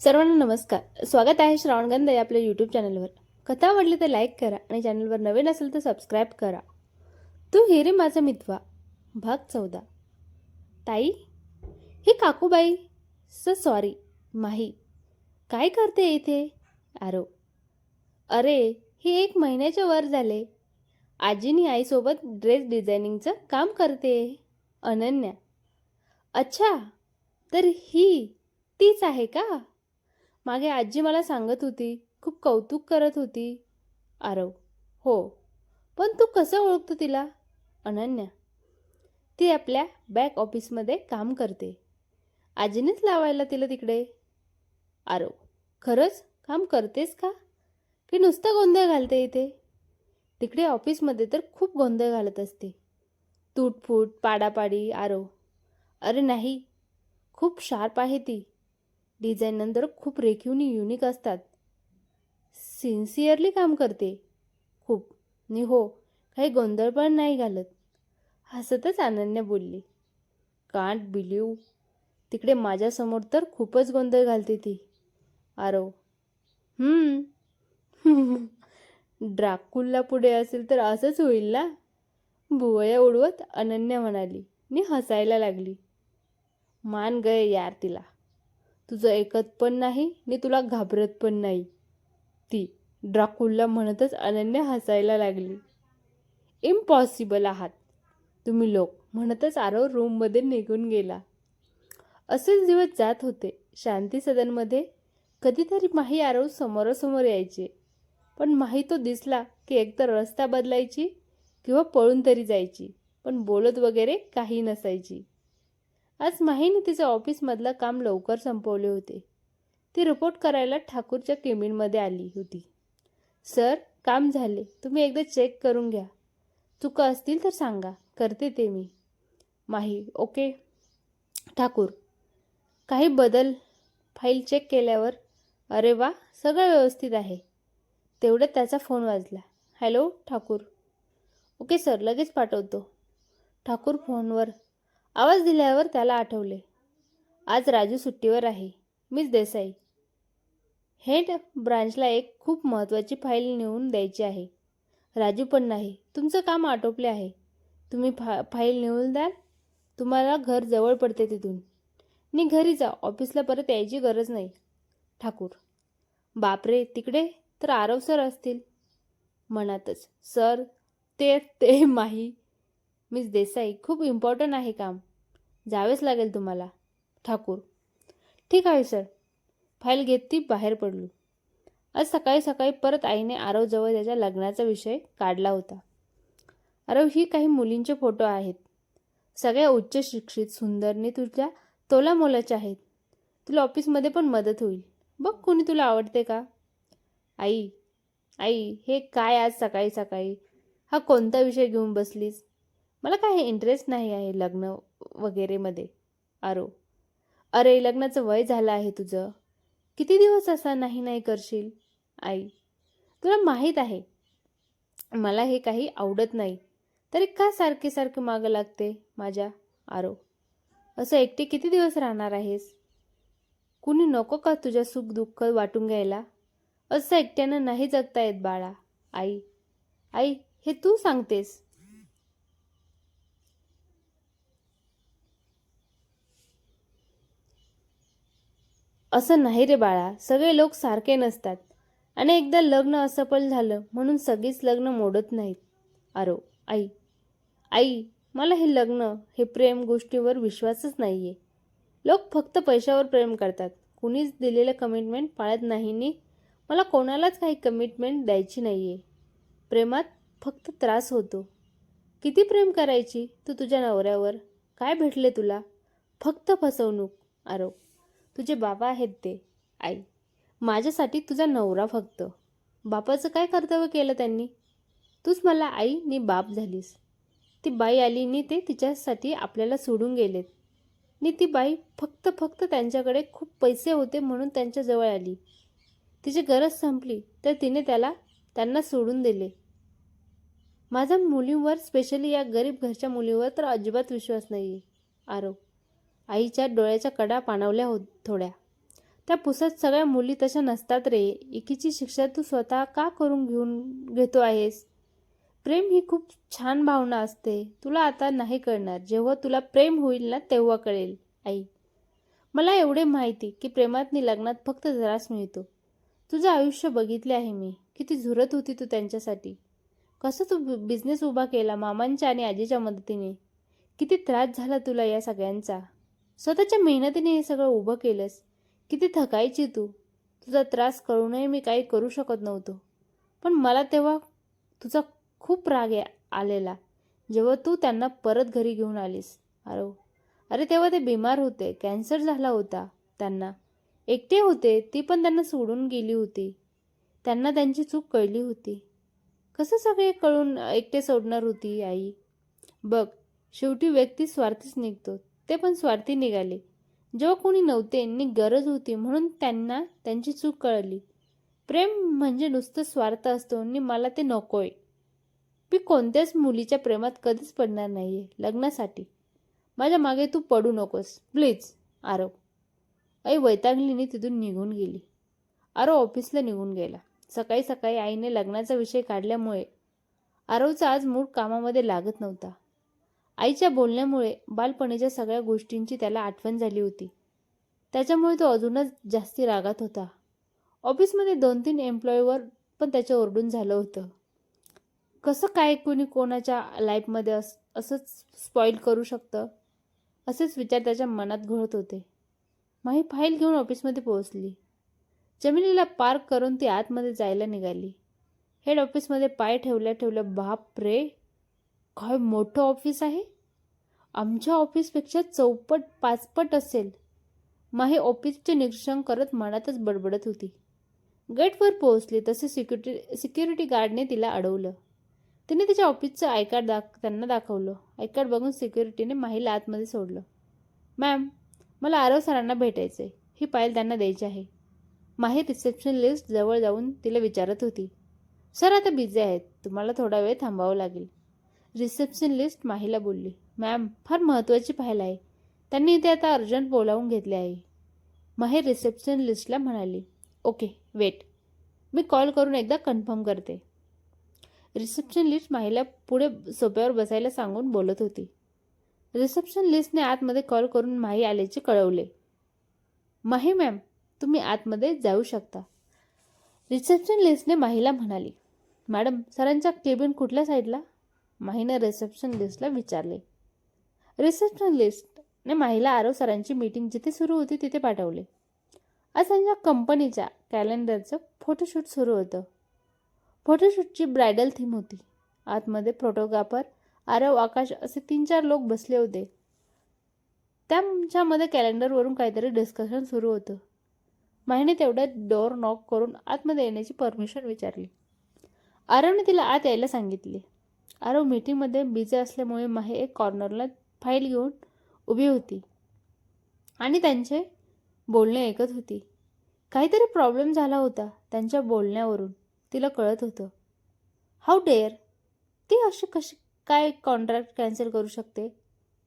सर्वांना नमस्कार. स्वागत आहे श्रावणगंध या आपल्या यूट्यूब चॅनलवर कथा आवडली तर लाईक करा आणि चॅनलवर नवीन असेल तर सबस्क्राईब करा. तू हिरे माझा मितवा. भाग चौदा. ताई ही काकूबाई स सॉरी माही. काय करते इथे? आरो अरे हे एक महिन्याच्या वर झाले. आजीनी आईसोबत ड्रेस डिझायनिंगचं काम करते. अनन्या. अच्छा तर ही तीच आहे का? मागे आजी मला सांगत होती खूप कौतुक करत होती. आरव हो पण तू कसं ओळखतो तिला? अनन्या ती आपल्या बॅक ऑफिसमध्ये काम करते. आजीनेच लावायला तिला तिकडे. आरव खरंच काम करतेस का? की नुसतं गोंधळ घालते इथे? तिकडे ऑफिसमध्ये तर खूप गोंधळ घालत असते. तूटफूट पाडापाडी आरव. अरे नाही खूप शार्प आहे ती. डिझाईन नंतर खूप रेखीवनी युनिक असतात. सिन्सिअरली काम करते. खूप. नि हो काही गोंधळ पण नाही घालत. हसतच अनन्या बोलली. कांट बिलीव तिकडे माझ्यासमोर तर खूपच गोंधळ घालते ती. आरव. ड्राकुलला ड्राकुल्ला पुढे असेल तर असंच होईल ना? भुवया उडवत अनन्या म्हणाली नि हसायला लागली. मान गय यार तिला. तुझं ऐकत पण नाही नि तुला घाबरत पण नाही. ती ड्राकुलला म्हणतच अनन्या हसायला लागली. इम्पॉसिबल आहात. तुम्ही लोक म्हणतच आरव रूममध्ये निघून गेला. असेच दिवस जात होते. शांती सदनमध्ये कधीतरी माही आरव समोरासमोर यायचे. पण माही तो दिसला की एकतर रस्ता बदलायची किंवा पळून तरी जायची पण बोलत वगैरे काही नसायची. आज माहीने तिचं ऑफिसमधलं काम लवकर संपवले होते. ती रिपोर्ट करायला ठाकूरच्या केबिनमध्ये आली होती. सर काम झाले. तुम्ही एकदा चेक करून घ्या. चुका असतील तर सांगा. करते ते मी. माही ओके ठाकूर काही बदल फाईल चेक केल्यावर? अरे वा सगळं व्यवस्थित आहे. तेवढ्यात त्याचा फोन वाजला. हॅलो ठाकूर. ओके सर लगेच पाठवतो. ठाकूर फोनवर आवाज दिल्यावर त्याला आठवले. आज राजू सुट्टीवर आहे. मीच देसाई. हेड ब्रांचला एक खूप महत्त्वाची फाईल नेऊन द्यायची आहे. राजू पण नाही. तुमचं काम आटोपले आहे. तुम्ही फा फाईल नेऊन द्याल? तुम्हाला घर जवळ पडते तिथून. नी घरी जा. ऑफिसला परत यायची गरज नाही. ठाकूर. बापरे तिकडे तर आरव सर असतील. मनातच. सर ते ते माही. मिस देसाई खूप इम्पॉर्टंट आहे काम. जावेच लागेल तुम्हाला. ठाकूर. ठीक आहे सर फाईल घेत ती बाहेर पडलो. आज सकाळी सकाळी परत आईने आरवजवळ त्याच्या लग्नाचा विषय काढला होता. आरव ही काही मुलींचे फोटो आहेत. सगळ्या उच्च शिक्षित सुंदरने तुझ्या तोला मोलाच्या आहेत. तुला ऑफिसमध्ये पण मदत होईल. बघ कोणी तुला आवडते का? आई आई हे काय आज सकाळी सकाळी? हा कोणता विषय घेऊन बसलीस? मला काही इंटरेस्ट नाही आहे लग्न वगैरेमध्ये. आरो अरे लग्नाचं वय झालं आहे तुझं. किती दिवस असा नाही नाही करशील? आई तुला माहीत आहे मला हे काही आवडत नाही. तरी का सारखे सारखे मागं लागते माझ्या? आरो असं एकटे किती दिवस राहणार आहेस? कुणी नको का तुझ्या सुख दुःख वाटून घ्यायला? असं एकट्यानं नाही जगता येत बाळा. आई आई हे तू सांगतेस. असं नाही रे बाळा सगळे लोक सारखे नसतात. आणि एकदा लग्न असफल झालं म्हणून सगळीच लग्न मोडत नाहीत. आरो आई आई मला हे लग्न हे प्रेम गोष्टीवर विश्वासच नाही आहे लोक फक्त पैशावर प्रेम करतात. कुणीच दिलेलं कमिटमेंट पाळत नाही नी. मला कोणालाच काही कमिटमेंट द्यायची नाही आहे प्रेमात फक्त त्रास होतो. किती प्रेम करायची तू तुझ्या नवऱ्यावर? काय भेटले तुला? फक्त फसवणूक आरो तुझे बाबा आहेत ते आई. माझ्यासाठी तुझा नवरा फक्त. बापाचं काय कर्तव्य केलं त्यांनी? तूच मला आई नी बाप झालीस. ती बाई आली नी ते तिच्यासाठी आपल्याला सोडून गेलेत. नी ती बाई फक्त फक्त त्यांच्याकडे खूप पैसे होते म्हणून त्यांच्याजवळ आली. तिची गरज संपली तर तिने त्याला त्यांना सोडून दिले. माझा मुलींवर स्पेशली या गरीब घरच्या मुलीवर तर अजिबात विश्वास नाही आहे आरो आईच्या डोळ्याच्या कडा पाणवल्या हो थोड्या. त्या पुसत सगळ्या मुली तशा नसतात रे. एकीची शिक्षा तू स्वतः का करून घेऊन घेतो आहेस? प्रेम ही खूप छान भावना असते. तुला आता नाही कळणार. जेव्हा तुला प्रेम होईल ना तेव्हा कळेल आई. मला एवढे माहिती की प्रेमातनी लग्नात फक्त त्रास मिळतो. तुझं आयुष्य बघितले आहे मी. किती झुरत होती तू त्यांच्यासाठी. कसं तू बिझनेस उभा केला मामांच्या आणि आजीच्या मदतीने? किती त्रास झाला तुला या सगळ्यांचा? स्वतःच्या मेहनतीने हे सगळं उभं केलंस. किती थकायची तू. तुझा त्रास करूनही मी काही करू शकत नव्हतो. पण मला तेव्हा तुझा खूप राग आलेला. जेव्हा तू त्यांना परत घरी घेऊन आलीस. अरे हो. अरे तेव्हा ते बिमार होते. कॅन्सर झाला होता त्यांना. एकटे होते ती पण त्यांना सोडून गेली होती. त्यांना त्यांची चूक कळली होती. कसं सगळे कळून एकटे सोडणार होती आई? बघ शेवटी व्यक्ती स्वार्थीच निघतो. ते पण स्वार्थी निघाले. जेव्हा कोणी नव्हते नि गरज होती म्हणून त्यांना त्यांची चूक कळली. प्रेम म्हणजे नुसतं स्वार्थ असतो आणि मला ते नकोय. मी कोणत्याच मुलीच्या प्रेमात कधीच पडणार नाहीये लग्नासाठी. माझ्या मागे तू पडू नकोस. प्लीज आरव. आई वैतागलीने तिथून निघून गेली. आरव ऑफिसला निघून गेला. सकाळी सकाळी आईने लग्नाचा विषय काढल्यामुळे आरवचा आज मूड कामामध्ये लागत नव्हता. आईच्या बोलण्यामुळे बालपणीच्या सगळ्या गोष्टींची त्याला आठवण झाली होती. त्याच्यामुळे तो अजूनच जास्ती रागात होता. ऑफिसमध्ये दोन तीन एम्प्लॉईवर पण त्याच्या ओरडून झालं होतं. कसं काय कोणी कोणाच्या लाईफमध्ये अस असंच स्पॉईल करू शकतं? असेच विचार त्याच्या मनात घोळत होते. माही फाईल घेऊन ऑफिसमध्ये पोहोचली. जमिनीला पार्क करून ती आतमध्ये जायला निघाली. हेड ऑफिसमध्ये पाय ठेवल्या ठेवल्या बाप रे! काय मोठं ऑफिस आहे? आमच्या ऑफिसपेक्षा चौपट पाचपट असेल. माही ऑफिसचे निरीक्षण करत मनातच बडबडत होती. गेटवर पोहोचली तसे सिक्युरिटी सिक्युरिटी गार्डने तिला अडवलं. तिने तिच्या ऑफिसचं आयकार्ड दाख त्यांना दाखवलं. आयकार्ड बघून सिक्युरिटीने माहीला आतमध्ये सोडलं. मॅम मला आरव सरांना भेटायचं आहे ही फाईल त्यांना द्यायची आहे. माही रिसेप्शन लिस्ट जवळ जाऊन तिला विचारत होती. सर आता बिझी आहेत. तुम्हाला थोडा वेळ थांबावं लागेल. रिसेप्शन लिस्ट माहीला बोलली मॅम फार महत्त्वाची फाईल आहे. त्यांनी इथे आता अर्जंट बोलावून घेतले आहे. माही रिसेप्शन लिस्टला म्हणाली ओके वेट. मी कॉल करून एकदा कन्फर्म करते. रिसेप्शन लिस्ट माहीला पुढे सोप्यावर बसायला सांगून बोलत होती. रिसेप्शन लिस्टने आतमध्ये कॉल करून माही आल्याचे कळवले. माही मॅम तुम्ही आतमध्ये जाऊ शकता. रिसेप्शन लिस्टने माहीला म्हणाली मॅडम सरांच्या केबिन कुठल्या साईडला? माहीनं रिसेप्शन लिस्टला विचारले. रिसेप्शनिस्टने माहीला आरव सरांची मीटिंग जिथे सुरू होती तिथे पाठवले. आज त्यांच्या कंपनीच्या कॅलेंडरचं फोटोशूट सुरू होतं. फोटोशूटची ब्रायडल थीम होती. आतमध्ये फोटोग्राफर आरव आकाश असे तीन चार लोक बसले होते. त्यांच्यामध्ये कॅलेंडरवरून काहीतरी डिस्कशन सुरू होतं. माहीने तेवढ्यात डोअर नॉक करून आतमध्ये येण्याची परमिशन विचारली. आरवने तिला आत यायला सांगितले. आरव मीटिंगमध्ये बिझी असल्यामुळे माहे एक कॉर्नरला फाईल घेऊन उभी होती. आणि त्यांचे बोलणे ऐकत होती. काहीतरी प्रॉब्लेम झाला होता त्यांच्या बोलण्यावरून. तिला कळत होतं. हाऊ डेअर ती अशी कशी काय कॉन्ट्रॅक्ट कॅन्सल करू शकते?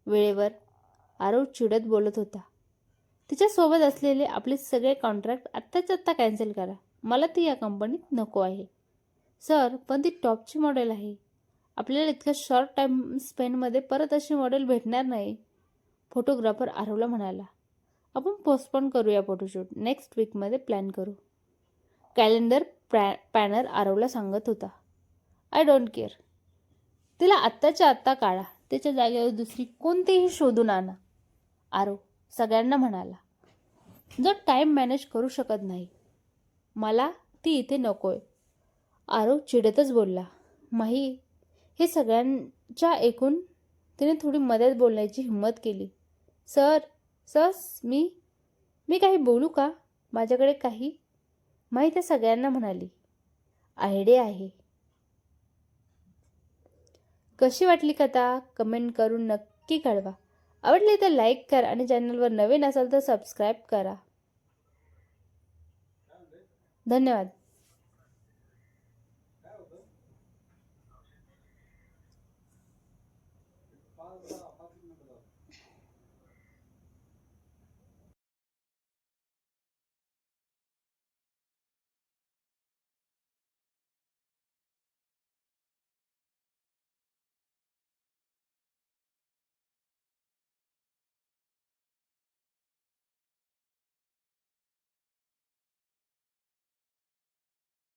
वेळेवर आरव चिडत बोलत होता. तिच्यासोबत असलेले आपले सगळे कॉन्ट्रॅक्ट आत्ताच आत्ता कॅन्सल करा. मला ती या कंपनीत नको आहे. सर पण ती टॉपची मॉडेल आहे. आपल्याला इतक्या शॉर्ट टाईम स्पेनमध्ये परत अशी मॉडेल भेटणार नाही. फोटोग्राफर आरवला म्हणाला आपण पोस्टपोन करूया फोटोशूट नेक्स्ट वीकमध्ये प्लॅन करू. कॅलेंडर प्रॅ पॅनर आरवला सांगत होता आय डोंट केअर तिला आत्ताच्या आत्ता काढा. त्याच्या जागेवर दुसरी कोणतीही शोधून आणा. आरव सगळ्यांना म्हणाला जो टाईम मॅनेज करू शकत नाही. मला ती इथे नकोय. आरव चिडतच बोलला माही हे सगळ्यांच्या ऐकून तिने थोडी मदत बोलण्याची हिंमत केली. सर सर मी मी काही बोलू का? माझ्याकडे काही? माही त्या सगळ्यांना म्हणाली. आयडिया आहे. कशी वाटली कथा? कमेंट करून नक्की कळवा. आवडली तर लाईक करा आणि चॅनलवर नवीन असाल तर सबस्क्राईब करा. धन्यवाद.